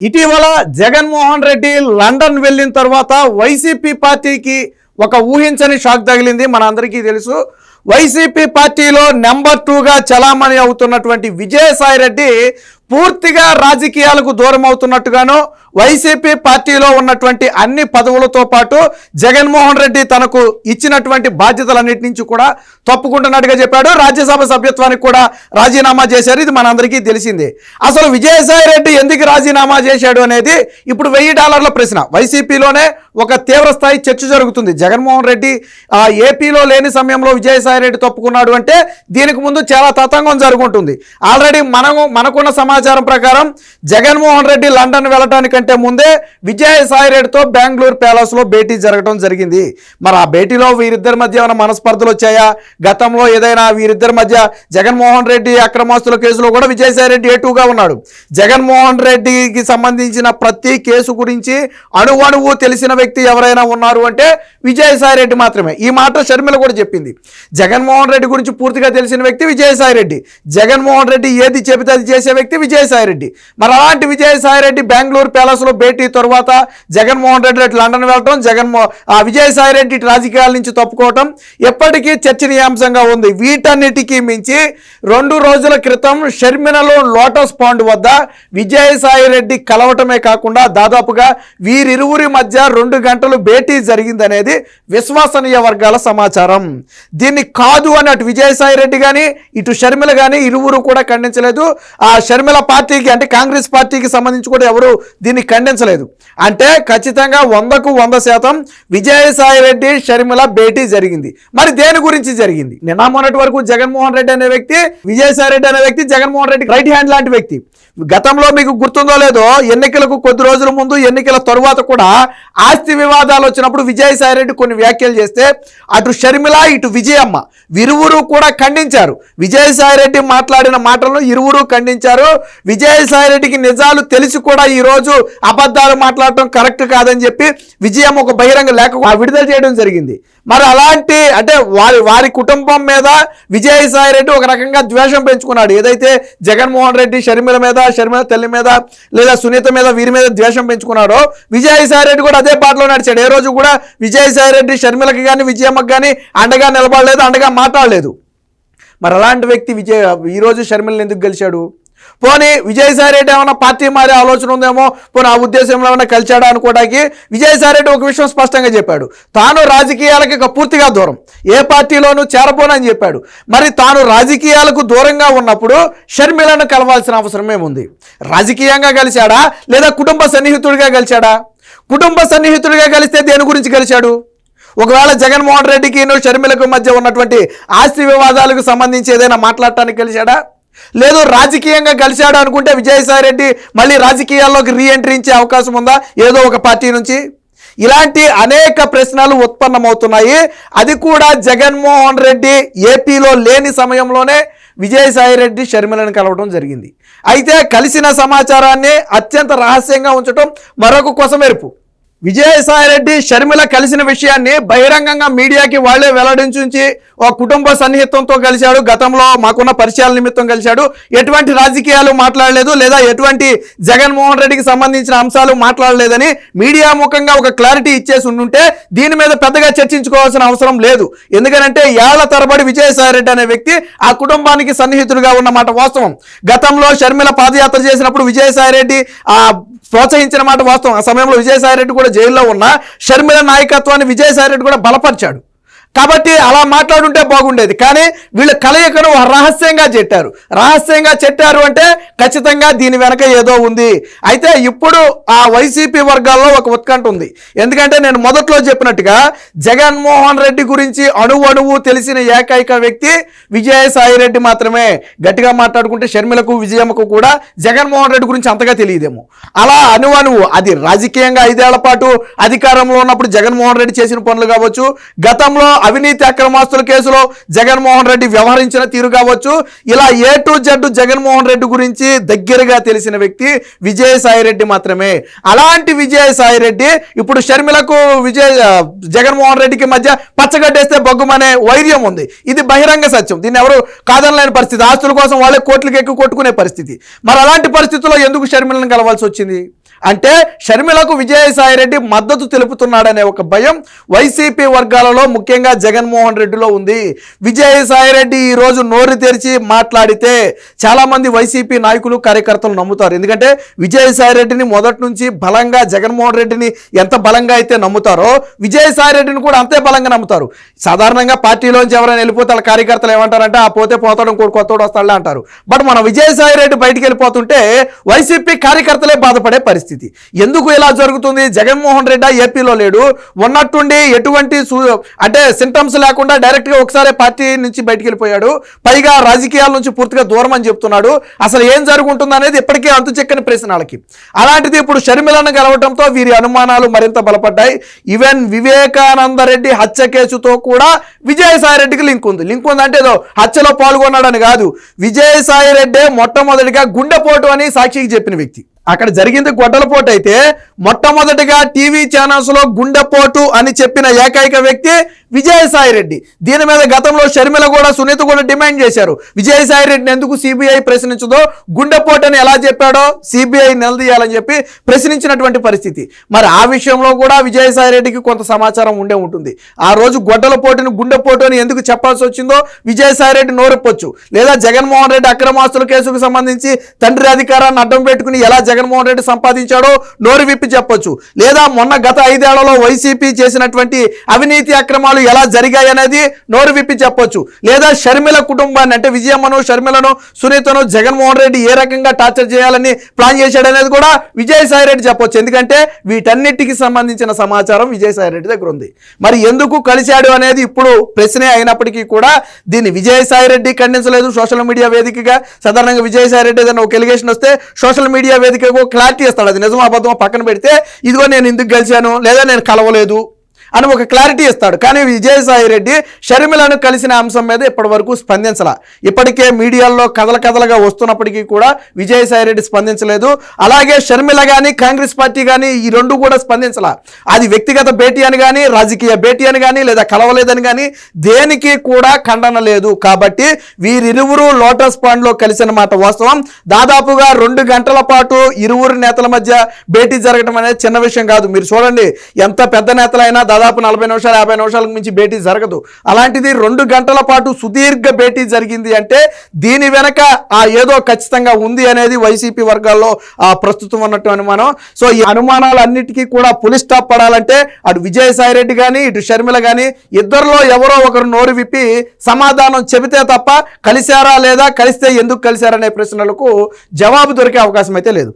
ఇటీవల జగన్మోహన్ రెడ్డి లండన్ వెళ్ళిన తర్వాత వైసీపీ పార్టీకి ఒక ఊహించని షాక్ తగిలింది. మనందరికీ తెలుసు. వైసీపీ పార్టీలో నెంబర్ టూగా చలామణి అవుతున్నటువంటి విజయసాయి రెడ్డి పూర్తిగా రాజకీయాలకు దూరం అవుతున్నట్టుగాను వైసీపీ పార్టీలో ఉన్నటువంటి అన్ని పదవులతో పాటు జగన్మోహన్ రెడ్డి తనకు ఇచ్చినటువంటి బాధ్యతలన్నిటి నుంచి కూడా తప్పుకుంటున్నట్టుగా చెప్పాడు. రాజ్యసభ సభ్యత్వానికి కూడా రాజీనామా చేశారు. ఇది మనందరికీ తెలిసిందే. అసలు విజయసాయి రెడ్డి ఎందుకు రాజీనామా చేశాడు అనేది ఇప్పుడు వెయ్యి డాలర్ల ప్రశ్న. వైసీపీలోనే ఒక తీవ్రస్థాయి చర్చ జరుగుతుంది. జగన్మోహన్ రెడ్డి ఆ ఏపీలో లేని సమయంలో విజయసాయి రెడ్డి తప్పుకున్నాడు అంటే దీనికి ముందు చాలా తతంగం జరుగుతుంది ఆల్రెడీ మనము మనకున్న సమాచారం ప్రకారం జగన్మోహన్ రెడ్డి లండన్ వెళ్ళటానికంటే ముందే విజయసాయి రెడ్డితో బెంగళూరు ప్యాలెస్లో భేటీ జరగడం జరిగింది. మరి ఆ భేటీలో వీరిద్దరి మధ్య ఏమైనా మనస్పర్ధలు వచ్చాయా? గతంలో ఏదైనా వీరిద్దరి మధ్య జగన్మోహన్ రెడ్డి అక్రమాస్తుల కేసులో కూడా విజయసాయి రెడ్డి ఏటుగా ఉన్నాడు. జగన్మోహన్ రెడ్డికి సంబంధించిన ప్రతి కేసు గురించి అణువణువు తెలిసిన వ్యక్తి ఎవరైనా ఉన్నారు అంటే విజయసాయి రెడ్డి మాత్రమే. ఈ మాట షర్మిల కూడా చెప్పింది. జగన్మోహన్ రెడ్డి గురించి పూర్తిగా తెలిసిన వ్యక్తి విజయసాయి రెడ్డి. జగన్మోహన్ రెడ్డి ఏది చెబితే అది చేసే వ్యక్తి విజయసాయిరెడ్డి. మరి అలాంటి విజయసాయి రెడ్డి బెంగళూరు ప్యాలెస్లో భేటీ తర్వాత జగన్మోహన్ రెడ్డి అటు లండన్ వెళ్ళటం జగన్మో ఆ విజయసాయిరెడ్డి రాజకీయాల నుంచి తప్పుకోవటం ఎప్పటికీ చర్చనీయాంశంగా ఉంది. వీటన్నిటికీ మించి రెండు రోజుల క్రితం షర్మినలో లోటస్ పాండ్ వద్ద విజయసాయి రెడ్డి కలవటమే కాకుండా దాదాపుగా వీరిరువురి మధ్య రెండు గంటలు భేటీ జరిగిందనేది విశ్వసనీయ వర్గాల సమాచారం. దీన్ని కాదు అని అటు విజయసాయిరెడ్డి కానీ ఇటు షర్మిల కానీ ఇరువురు కూడా ఖండించలేదు. ఆ షర్మిల పార్టీకి అంటే కాంగ్రెస్ పార్టీకి సంబంధించి కూడా ఎవరు దీన్ని ఖండించలేదు. అంటే ఖచ్చితంగా వందకు వంద శాతం విజయసాయి రెడ్డి షర్మిల భేటీ జరిగింది. మరి దేని గురించి జరిగింది? నిన్న మొన్నటి వరకు జగన్మోహన్ రెడ్డి అనే వ్యక్తి విజయసాయి రెడ్డి అనే వ్యక్తి జగన్మోహన్ రెడ్డి రైట్ హ్యాండ్ లాంటి వ్యక్తి. గతంలో మీకు గుర్తుందో లేదో ఎన్నికలకు కొద్ది రోజుల ముందు ఎన్నికల తరువాత కూడా ఆస్తి వివాదాలు వచ్చినప్పుడు విజయసాయి రెడ్డి కొన్ని వ్యాఖ్యలు చేస్తే అటు షర్మిల ఇటు విజయమ్మ ఇరువురు కూడా ఖండించారు. విజయసాయి రెడ్డి మాట్లాడిన మాటలను ఇరువురు ఖండించారు. విజయసాయి రెడ్డికి నిజాలు తెలిసి కూడా ఈరోజు అబద్ధాలు మాట్లాడటం కరెక్ట్ కాదని చెప్పి విజయం ఒక బహిరంగ లేఖ విడుదల చేయడం జరిగింది. మరి అలాంటి అంటే వారి వారి కుటుంబం మీద విజయసాయి రెడ్డి ఒక రకంగా ద్వేషం పెంచుకున్నాడు. ఏదైతే జగన్మోహన్ రెడ్డి షర్మిల మీద షర్మిల తల్లి మీద లేదా సునీత మీద వీరి మీద ద్వేషం పెంచుకున్నాడో విజయసాయి రెడ్డి కూడా అదే బాటలో నడిచాడు. ఏ రోజు కూడా విజయసాయి రెడ్డి షర్మిలకి కానీ విజయమ్మకి కానీ అండగా నిలబడలేదు అండగా మాట్లాడలేదు. మరి అలాంటి వ్యక్తి విజయ ఈరోజు షర్మిలను ఎందుకు గెలిచాడు? పోనీ విజయసాయి రెడ్డి ఏమైనా పార్టీ మారే ఆలోచన ఉందేమో? పోనీ ఆ ఉద్దేశంలో ఏమైనా కలిచాడా అనుకోవడానికి విజయసాయి రెడ్డి ఒక విషయం స్పష్టంగా చెప్పాడు. తాను రాజకీయాలకి ఇక పూర్తిగా దూరం. ఏ పార్టీలోనూ చేరపోనని చెప్పాడు. మరి తాను రాజకీయాలకు దూరంగా ఉన్నప్పుడు షర్మిలను కలవాల్సిన అవసరం ఏముంది రాజకీయంగా కలిశాడా? లేదా కుటుంబ సన్నిహితుడిగా కలిశాడా? కుటుంబ సన్నిహితుడిగా కలిస్తే దేని గురించి కలిశాడు? ఒకవేళ జగన్మోహన్ రెడ్డికి షర్మిలకు మధ్య ఉన్నటువంటి ఆస్తి వివాదాలకు సంబంధించి ఏదైనా మాట్లాడటానికి కలిశాడా? లేదు రాజకీయంగా కలిశాడు అనుకుంటే విజయసాయి రెడ్డి మళ్ళీ రాజకీయాల్లోకి రీఎంట్రీ ఇచ్చే అవకాశం ఉందా? ఏదో ఒక పార్టీ నుంచి. ఇలాంటి అనేక ప్రశ్నలు ఉత్పన్నమవుతున్నాయి. అది కూడా జగన్మోహన్ రెడ్డి ఏపీలో లేని సమయంలోనే విజయసాయి రెడ్డి షర్మిలను కలవడం జరిగింది. అయితే కలిసిన సమాచారాన్ని అత్యంత రహస్యంగా ఉంచడం మరొక కొసమెరుపు. విజయసాయి రెడ్డి షర్మిల కలిసిన విషయాన్ని బహిరంగంగా మీడియాకి వాళ్ళే వెల్లడించి ఒక కుటుంబ సన్నిహితంతో కలిశాడు. గతంలో మాకున్న పరిచయాల నిమిత్తం కలిశాడు. ఎటువంటి రాజకీయాలు మాట్లాడలేదు లేదా ఎటువంటి జగన్మోహన్ రెడ్డికి సంబంధించిన అంశాలు మాట్లాడలేదని మీడియా ముఖంగా ఒక క్లారిటీ ఇచ్చేసి ఉండుంటే దీని మీద పెద్దగా చర్చించుకోవాల్సిన అవసరం లేదు. ఎందుకంటే ఏళ్ళ తరబడి విజయసాయిరెడ్డి అనే వ్యక్తి ఆ కుటుంబానికి సన్నిహితుడిగా ఉన్నమాట వాస్తవం. గతంలో షర్మిల పాదయాత్ర చేసినప్పుడు విజయసాయిరెడ్డి ఆ ప్రోత్సహించిన మాట వాస్తవం. ఆ సమయంలో విజయసాయిరెడ్డి కూడా జైల్లో ఉన్న షర్మిల నాయకత్వాన్ని విజయసాయి రెడ్డి కూడా బలపరిచాడు. కాబట్టి అలా మాట్లాడుంటే బాగుండేది. కానీ వీళ్ళ కలయికను రహస్యంగా చెట్టారు. రహస్యంగా చెట్టారు అంటే ఖచ్చితంగా దీని వెనక ఏదో ఉంది. అయితే ఇప్పుడు ఆ వైసీపీ వర్గాల్లో ఒక ఉత్కంఠ ఉంది. ఎందుకంటే నేను మొదట్లో చెప్పినట్టుగా జగన్మోహన్ రెడ్డి గురించి అణువు అణువు తెలిసిన ఏకైక వ్యక్తి విజయసాయి రెడ్డి మాత్రమే. గట్టిగా మాట్లాడుకుంటే షర్మిలకు విజయమ్మకు కూడా జగన్మోహన్ రెడ్డి గురించి అంతగా తెలియదేమో. అలా అణువణువు అది రాజకీయంగా ఐదేళ్ళ పాటు అధికారంలో ఉన్నప్పుడు జగన్మోహన్ రెడ్డి చేసిన పనులు కావచ్చు గతంలో అవినీతి అక్రమాస్తుల కేసులో జగన్మోహన్ రెడ్డి వ్యవహరించిన తీరు కావచ్చు. ఇలా A to Z Jaganmohan Reddy గురించి దగ్గరగా తెలిసిన వ్యక్తి విజయసాయిరెడ్డి మాత్రమే. అలాంటి విజయసాయిరెడ్డి ఇప్పుడు షర్మిలకు విజయ జగన్మోహన్ రెడ్డికి మధ్య పచ్చగడ్డేస్తే బొగ్గుమనే వైర్యం ఉంది. ఇది బహిరంగ సత్యం. దీన్ని ఎవరు కాదనలేని పరిస్థితి. ఆస్తుల కోసం వాళ్ళే కోట్లకి ఎక్కువ కొట్టుకునే పరిస్థితి. మరి అలాంటి పరిస్థితుల్లో ఎందుకు షర్మిలను కలవాల్సి వచ్చింది? అంటే షర్మిలకు విజయసాయిరెడ్డి మద్దతు తెలుపుతున్నాడనే ఒక భయం వైసీపీ వర్గాలలో ముఖ్యంగా జగన్మోహన్ రెడ్డిలో ఉంది. విజయసాయిరెడ్డి ఈ రోజు నోరు తెరిచి మాట్లాడితే చాలా మంది వైసీపీ నాయకులు కార్యకర్తలు నమ్ముతారు. ఎందుకంటే విజయసాయిరెడ్డిని మొదటి నుంచి బలంగా జగన్మోహన్ రెడ్డిని ఎంత బలంగా అయితే నమ్ముతారో విజయసాయిరెడ్డిని కూడా అంతే బలంగా నమ్ముతారు. సాధారణంగా పార్టీలోంచి ఎవరైనా వెళ్ళిపోతే వాళ్ళ కార్యకర్తలు ఏమంటారంటే ఆ పోతే పోతాడు ఇంకోటి కొత్తోడు వస్తాడులే అంటారు. బట్ మన విజయసాయిరెడ్డి బయటికి వెళ్ళిపోతుంటే వైసీపీ కార్యకర్తలే బాధపడే పరిస్థితి. ఎందుకు ఇలా జరుగుతుంది? జగన్మోహన్ రెడ్డి ఏపీలో లేడు. ఉన్నట్టుండి ఎటువంటి సూ- అంటే సింటమ్స్ లేకుండా డైరెక్ట్గా ఒకసారి పార్టీ నుంచి బయటికి వెళ్ళిపోయాడు పైగా రాజకీయాల నుంచి పూర్తిగా దూరం అని చెప్తున్నాడు. అసలు ఏం జరుగుతుంది అనేది ఇప్పటికే అంతు చెక్కని ప్రశ్న వాళ్ళకి అలాంటిది ఇప్పుడు షర్మిలను గెలవడంతో వీరి అనుమానాలు మరింత బలపడ్డాయి. ఈవెన్ వివేకానంద రెడ్డి హత్య కేసుతో కూడా విజయసాయి రెడ్డికి లింక్ ఉంది. లింక్ ఉంది అంటే ఏదో హత్యలో పాల్గొన్నాడని కాదు. విజయసాయి రెడ్డే మొట్టమొదటిగా గుండెపోటు అని సాక్షికి చెప్పిన వ్యక్తి. అక్కడ జరిగింది గొడ్డలపోటు అయితే మొట్టమొదటిగా టీవీ ఛానల్స్లో గుండెపోటు అని చెప్పిన ఏకైక వ్యక్తి విజయసాయి రెడ్డి. దీని మీద గతంలో షర్మిల కూడా సునీత కూడా డిమాండ్ చేశారు. విజయసాయి రెడ్డిని ఎందుకు సిబిఐ ప్రశ్నించదో గుండెపోటు అని ఎలా చెప్పాడో సిబిఐ నిలదీయాలని చెప్పి ప్రశ్నించినటువంటి పరిస్థితి. మరి ఆ విషయంలో కూడా విజయసాయి రెడ్డికి కొంత సమాచారం ఉండే ఉంటుంది. ఆ రోజు గొడ్డల పోటుని గుండెపోటు అని ఎందుకు చెప్పాల్సి వచ్చిందో విజయసాయి రెడ్డి నోరెప్పొచ్చు. లేదా జగన్మోహన్ రెడ్డి అక్రమాస్తుల కేసుకు సంబంధించి తండ్రి అధికారాన్ని అడ్డం పెట్టుకుని ఎలా జగన్మోహన్ రెడ్డి సంపాదించాడో నోరు విప్పి చెప్పొచ్చు. లేదా మొన్న గత ఐదేళ్ళలో వైసీపీ చేసినటువంటి అవినీతి అక్రమాలు ఎలా జరిగాయి అనేది నోరు విప్పి చెప్పొచ్చు. లేదా షర్మిల కుటుంబాన్ని అంటే విజయమ్మను షర్మిలను సునీతను జగన్మోహన్ రెడ్డి ఏ రకంగా టార్చర్ చేయాలని ప్లాన్ చేశాడు అనేది కూడా విజయసాయి రెడ్డి చెప్పొచ్చు. ఎందుకంటే వీటన్నిటికి సంబంధించిన సమాచారం విజయసాయి రెడ్డి దగ్గర ఉంది. మరి ఎందుకు కలిశాడు అనేది ఇప్పుడు ప్రశ్నే అయినప్పటికీ కూడా దీన్ని విజయసాయి రెడ్డి ఖండించలేదు. సోషల్ మీడియా వేదికగా సాధారణంగా విజయసాయి రెడ్డి ఏదైనా ఒక ఎలిగేషన్ వస్తే సోషల్ మీడియా వేదిక మీకు క్లారిటీ ఇస్తాడు. అది నిజమో అబద్ధమో పక్కన పెడితే ఇదిగో నేను ఎందుకు గెలిచాను లేదా నేను కలవలేదు. అని ఒక క్లారిటీ ఇస్తాడు. కానీ విజయసాయి రెడ్డి షర్మిలను కలిసిన అంశం మీద ఇప్పటివరకు స్పందించాల. ఇప్పటికే మీడియాల్లో కథల కథలుగా వస్తున్నప్పటికీ కూడా విజయసాయి రెడ్డి స్పందించలేదు. అలాగే షర్మిల కానీ కాంగ్రెస్ పార్టీ కానీ ఈ రెండు కూడా స్పందించాల. అది వ్యక్తిగత భేటీ అని కానీ రాజకీయ భేటీ అని కానీ లేదా కలవలేదని కానీ దేనికి కూడా ఖండన లేదు. కాబట్టి వీరిరువురు లోటస్ పాండ్లో కలిసిన మాట వాస్తవం. దాదాపుగా రెండు గంటల పాటు ఇరువురు నేతల మధ్య భేటీ జరగడం అనేది చిన్న విషయం కాదు. మీరు చూడండి ఎంత పెద్ద నేతలైనా దాదాపు నలభై నిమిషాలు యాభై నిమిషాలకు మించి భేటీ జరగదు. అలాంటిది రెండు గంటల పాటు సుదీర్ఘ భేటీ జరిగింది అంటే దీని వెనక ఆ ఏదో ఖచ్చితంగా ఉంది అనేది వైసీపీ వర్గాల్లో ఆ ప్రస్తుతం ఉన్నట్టు అనుమానం. సో ఈ అనుమానాలన్నిటికీ కూడా పులి స్టాప్ పడాలంటే అటు విజయసాయి రెడ్డి కానీ ఇటు షర్మిల కానీ ఇద్దరిలో ఎవరో ఒకరు నోరు విప్పి సమాధానం చెబితే తప్ప కలిశారా లేదా కలిస్తే ఎందుకు కలిశారనే ప్రశ్నలకు జవాబు దొరికే అవకాశం అయితే లేదు.